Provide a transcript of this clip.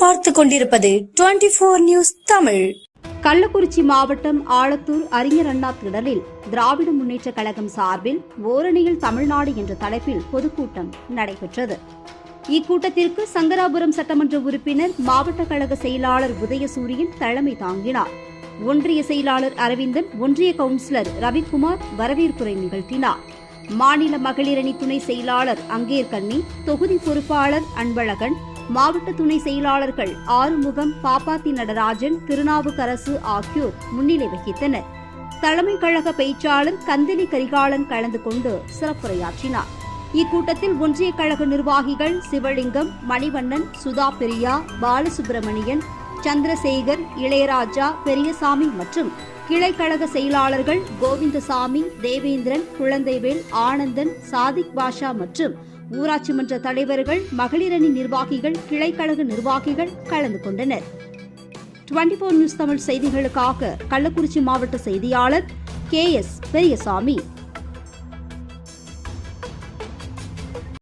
பார்த்து கொண்டிருப்பது twenty four news Tamil. Kallakurichi மாவட்டம் ஆலத்தூர் அறிஞர் அண்ணா திடலில் திராவிட முன்னேற்ற கழகம் சார்பில் ஓரணியில் தமிழ்நாடு என்ற தலைப்பில் பொதுக்கூட்டம் நடைபெற்றது. இக்கூட்டத்திற்கு சங்கராபுரம் சட்டமன்ற உறுப்பினர் மாவட்ட கழக செயலாளர் உதயசூரியன் தலைமை தாங்கினார். ஒன்றிய செயலாளர் அரவிந்தன் ஒன்றிய கவுன்சிலர் ரவிக்குமார் வரவேற்புரை நிகழ்த்தினார். மாநில மகளிரணி துணை செயலாளர் அங்கேர்கண்ணி தொகுதி பொறுப்பாளர் அன்பழகன் மாவட்ட துணை செயலாளர்கள் ஆறுமுகம் பாப்பாத்தி நடராஜன் திருநாவுக்கரசு ஆகியோர் முன்னிலை வகித்தனர். தலைமை கழக பேச்சாளர் கந்தலி கரிகாலன் கலந்து கொண்டு சிறப்புரையாற்றினார். இக்கூட்டத்தில் ஒன்றிய கழக நிர்வாகிகள் சிவலிங்கம் மணிவண்ணன் சுதா பிரியா பாலசுப்பிரமணியன் சந்திரசேகர் இளையராஜா பெரியசாமி மற்றும் கிளைக்கழக செயலாளர்கள் கோவிந்தசாமி தேவேந்திரன் குழந்தைவேல் ஆனந்தன் சாதிக் பாஷா மற்றும் ஊராட்சி மன்ற தலைவர்கள் மகளிரணி நிர்வாகிகள் கிளைக்கழக நிர்வாகிகள் கலந்து கொண்டனர். டுவெண்டி நியூஸ் தமிழ் செய்திகளுக்காக கள்ளக்குறிச்சி மாவட்ட செய்தியாளர் கே எஸ் பெரியசாமி.